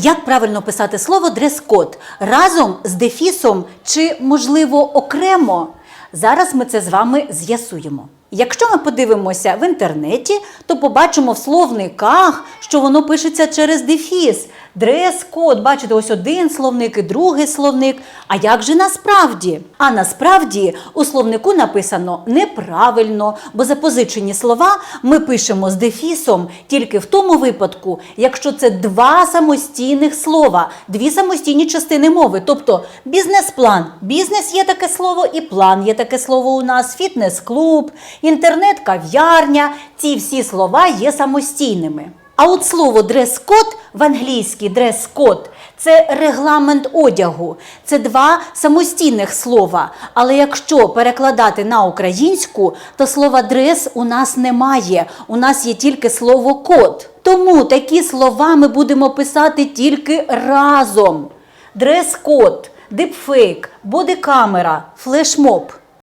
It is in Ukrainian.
Як правильно писати слово дрес-код? Разом з дефісом чи, можливо, окремо? Зараз ми це з вами з'ясуємо. Якщо ми подивимося в інтернеті, то побачимо в словниках, що воно пишеться через дефіс. Дрес-код, бачите, ось один словник і другий словник. А як же насправді? А насправді у словнику написано неправильно, бо запозичені слова ми пишемо з дефісом тільки в тому випадку, якщо це два самостійних слова, дві самостійні частини мови. Тобто бізнес-план. Бізнес є таке слово, і план є таке слово у нас, фітнес-клуб, інтернет-кав'ярня. Ці всі слова є самостійними. А от слово дрес-код в англійській дрес-код це регламент одягу. Це два самостійних слова. Але якщо перекладати на українську, то слова дрес у нас немає. У нас є тільки слово код. Тому такі слова ми будемо писати тільки разом: дрес-код, дипфейк, бодикамера, флешмоб.